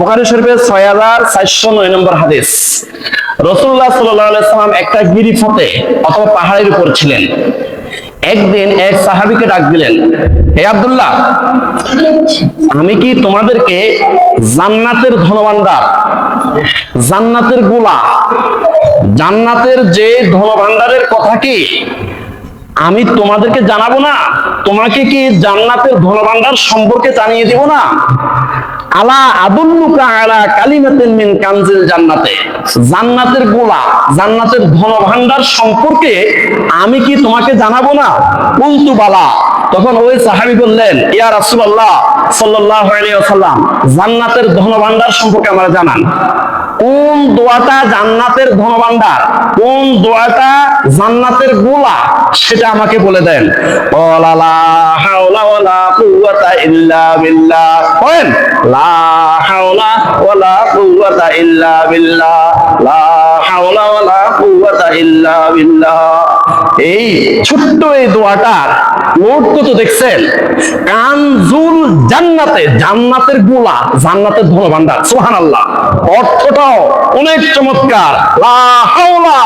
বুখারী শরীফের ছয় হাজার চারশো নয় নম্বর হাদিস। রসুল্লাহ সাল্লাম একটা গিরিপথে অথবা পাহাড়ের উপর ছিলেন। একদিন এক সাহাবিকে ডাক দিলেন, হে আব্দুল্লাহ, আমি কি তোমাদেরকে জান্নাতের ধনভাণ্ডার, জান্নাতের গোলা, জান্নাতের যে ধনভাণ্ডারের কথা কি আমি তোমাদেরকে জানাব না? তোমাকে কি জান্নাতের ধনভান্ডার সম্পর্কে জানিয়ে দিব না? আলা আদুল্লুকা আলা কালিমাতিন মিন কানজিল জান্নাতে। জান্নাতের গোলা, জান্নাতের ধনভাণ্ডার সম্পর্কে আমি কি তোমাকে জানাব না? কুলতু বালা। তখন ওই সাহাবি বললেন, ইয়া রাসূলুল্লাহ সাল্লাল্লাহু আলাইহি ওয়াসাল্লাম, জান্নাতের ধনভাণ্ডার সম্পর্কে আমরা জানান। কোন দোয়াটা জান্নাতের ধনভাণ্ডার? কোন দোয়াটা জান্নাতের গোলা? সেটা আমাকে বলে দেন। এই ছোট্ট এই দোয়াটার নোট কত দেখছেন। কানজুল জান্নাতে, জান্নাতের গোলা, জান্নাতের সোহান আল্লাহ অর্থটাও অনেক চমৎকার। লা হাওলা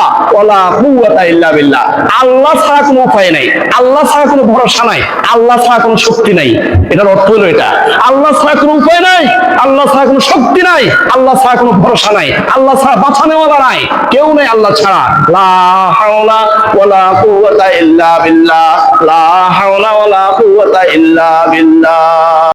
আল্লাহ ছাড়া কোনো উপায় নাই। আল্লাহ ছাড়া কোনো ভরসা নাই। আল্লাহ ছাড়া কোনো শক্তি নাই। এটার অর্থ হলো এটা। আল্লাহ ছাড়া কোনো উপায় নাই। আল্লাহ ছাড়া কোনো শক্তি নাই। আল্লাহ ছাড়া কোনো ভরসা নাই। আল্লাহ ছাড়া বাঁচা নেওয়া নাই। কেউ নেই আল্লাহ ছাড়া। লা হাওলা ওয়ালা ইল্লা বিল্লাহ। লা হাওলা ওয়ালা কুওয়াতা ইল্লা বিল্লাহ।